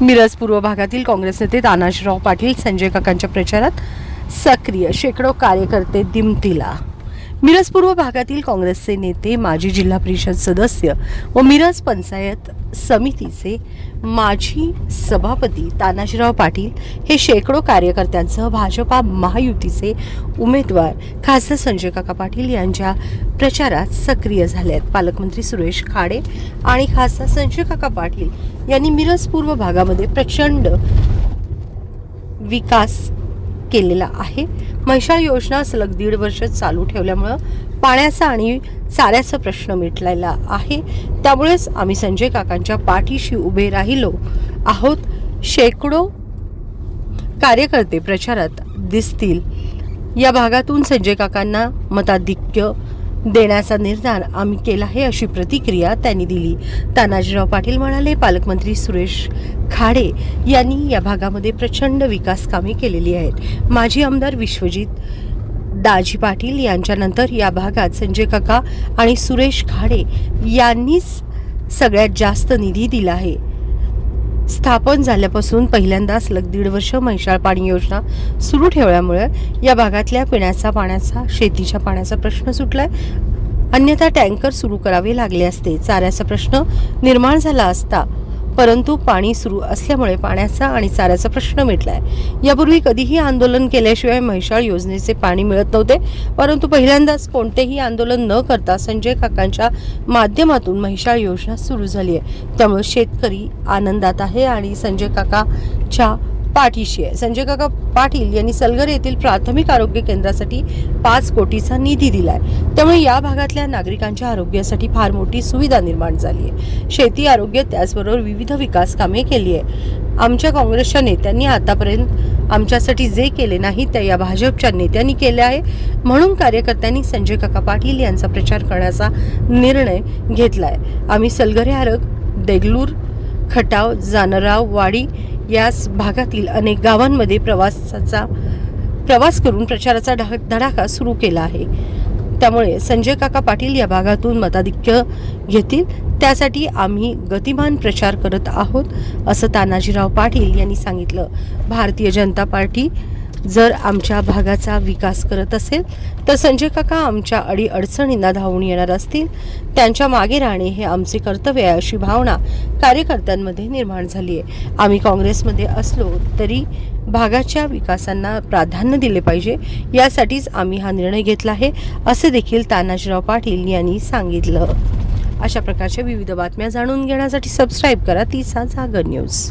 मिरज पूर्व भागातील काँग्रेस नेते तानाजीराव पाटील संजय काकांच्या प्रचारात सक्रिय शेकडो कार्यकर्ते दिमतीला. मिरज पूर्व भागातील काँग्रेसचे नेते माजी जिल्हा परिषद सदस्य व मिरज पंचायत समितीचे माजी सभापती तानाजीराव पाटील हे शेकडो कार्यकर्त्यांसह भाजपा महायुतीचे उमेदवार. खासदार संजय काका पाटील यांच्या प्रचारात सक्रिय झाले आहेत पालकमंत्री सुरेश खाडे आणि खासदार संजय काका पाटील यांनी मिरज पूर्व भागामध्ये प्रचंड विकास केलेला आहे. म्हैशाळ योजना सलग दीड वर्ष चालू ठेवल्यामुळं पाण्याचा आणि चाऱ्याचा प्रश्न मिटलेला आहे. त्यामुळेच आम्ही संजय काकांच्या पाठीशी उभे राहिलो आहोत. शेकडो कार्यकर्ते प्रचारात दिसतील. या भागातून संजय काकांना मताधिक्य देण्याचा निर्धार आम्ही केला आहे अशी प्रतिक्रिया त्यांनी दिली. तानाजीराव पाटील म्हणाले पालकमंत्री सुरेश खाडे यांनी या भागामध्ये प्रचंड विकास कामे केलेली आहेत. माजी आमदार विश्वजित दाजी पाटील यांच्यानंतर या भागात संजय काका आणि सुरेश खाडे यांनीच सगळ्यात जास्त निधी दिला आहे. स्थापन झाल्यापासून पहिल्यांदाच लग दीड वर्ष म्हैशाळ पाणी योजना सुरू ठेवल्यामुळे या भागातल्या पिण्याचा पाण्याचा शेतीच्या पाण्याचा प्रश्न सुटलाय. अन्यथा टँकर सुरू करावे लागले असते. चाऱ्याचा प्रश्न निर्माण झाला असता परंतु पाणी सुरू असल्यामुळे पाण्याचा आणि चाऱ्याचा प्रश्न मिटलाय. यापूर्वी कधीही आंदोलन केल्याशिवाय महिषाळ योजनेचे पाणी मिळत नव्हते परंतु पहिल्यांदाच कोणतेही आंदोलन न करता संजय काकांच्या माध्यमातून म्हैसाळ योजना सुरू झाली आहे त्यामुळे शेतकरी आनंदात आहे आणि संजय काकाच्या पाठीशी आहे. संजय काका पाटील यांनी सलगर येथील प्राथमिक आरोग्य केंद्रासाठी पाच कोटीचा निधी दिलाय. त्यामुळे या भागातल्या नागरिकांच्या आरोग्यासाठी फार मोठी सुविधा निर्माण झाली आहे. शेती आरोग्य त्याचबरोबर विविध विकास कामे केली आहे आमच्या काँग्रेसच्या नेत्यांनी आतापर्यंत आमच्यासाठी जे केले नाही ते या भाजपच्या नेत्यांनी केले आहे. म्हणून कार्यकर्त्यांनी संजय काका पाटील यांचा प्रचार करण्याचा निर्णय घेतला आहे आम्ही सलगरे आरग देगलूर खटाव जानराव वाडी या भागातील अनेक गावांमध्ये प्रवासाचा प्रवास करून प्रचाराचा धडाका सुरू केला आहे. त्यामुळे संजय काका पाटील या भागातून मताधिक्य घेतील. त्यासाठी आम्ही गतिमान प्रचार करत आहोत असं तानाजीराव पाटील यांनी सांगितलं. भारतीय जनता पार्टी जर आमच्या भागाचा विकास करत असेल तर संजय काका आमच्या अडी अडचणींना धावून येणार असतील. त्यांच्या मागे राहणे हे आमचे कर्तव्य आहे अशी भावना कार्यकर्त्यांमध्ये निर्माण झाली आहे. आम्ही काँग्रेसमध्ये असलो तरी भागाच्या विकासांना प्राधान्य दिले पाहिजे. यासाठीच आम्ही हा निर्णय घेतला आहे असे देखील तानाजीराव पाटील यांनी सांगितलं. अशा प्रकारच्या विविध बातम्या जाणून घेण्यासाठी सबस्क्राईब करा. तिचा जागर न्यूज